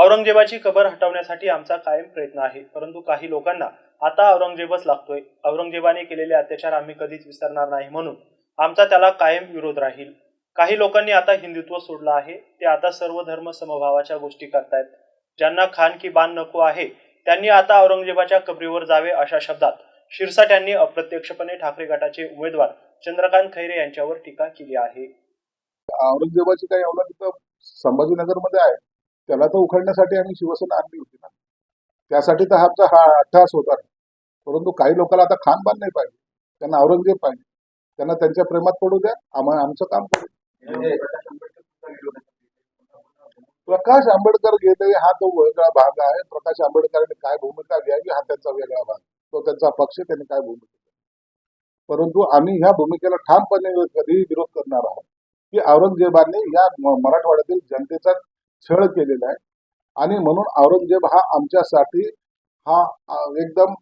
औरंगजेबाची कबर हटवण्यासाठी आमचा कायम प्रयत्न आहे. परंतु काही लोकांना आता औरंगजेबच लागतोय. औरंगजेबाने केलेले अत्याचार आम्ही कधीच विसरणार नाही म्हणून आमचा त्याला कायम विरोध राहील. काही लोकांनी आता हिंदुत्व सोडलं आहे. ते आता सर्व धर्म समभावाच्या गोष्टी करतायत. ज्यांना खान की बाण नको आहे त्यांनी आता औरंगजेबाच्या कबरीवर जावे अशा शब्दात शिरसाट यांनी अप्रत्यक्षपणे ठाकरे गटाचे उमेदवार चंद्रकांत खैरे यांच्यावर टीका केली आहे. औरंगजेबाची काही अवलाद इथं आहे. त्याला तर उखडण्यासाठी आम्ही शिवसेना आणली होती ना. त्यासाठी तर आमचा हा अट्टहास होता. परंतु काही लोकांना आता खानबान नाही पाहिजे त्यांना औरंगजेब पाहिजे त्यांना त्यांच्या प्रेमात पडू द्या आम्हाला आमचं काम करू प्रकाश आंबेडकर गेले हा तो वेगळा भाग आहे. प्रकाश आंबेडकरांनी काय भूमिका घ्यावी हा त्यांचा वेगळा भाग. तो त्यांचा पक्ष त्यांनी काय भूमिका. परंतु आम्ही ह्या भूमिकेला ठामपणे कधीही विरोध करणार आहोत. की औरंगजेबाने या मराठवाड्यातील जनतेचा छळ केलेला आहे. आणि म्हणून औरंगजेब हा आमच्यासाठी हा एकदम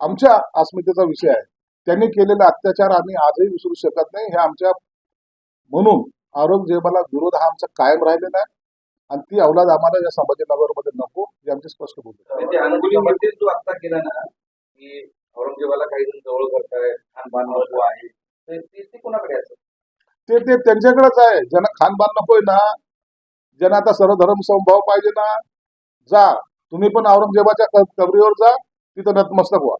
आमच्या अस्मितेचा विषय आहे. त्यांनी केलेले अत्याचार आम्ही आजही विसरू शकत नाही. हे आमच्या म्हणून औरंगजेबाला विरोध हा आमचा कायम राहिलेला आहे. आणि ती अवलाद आम्हाला या संभाजीनगरमध्ये नको हे आमची स्पष्ट अंगुलीमध्ये जो आता केला ना की औरंगजेबाला काही जण जवळ करताय खानबान नको आहे. ते ते कोणाकडे ते त्यांच्याकडेच आहे. ज्यांना खानबान नकोय ना ज्यांना आता सर्वधर्म समभाव पाहिजे ना जा. तुम्ही पण औरंगजेबाच्या कबरीवर जा तिथं नतमस्तक व्हा.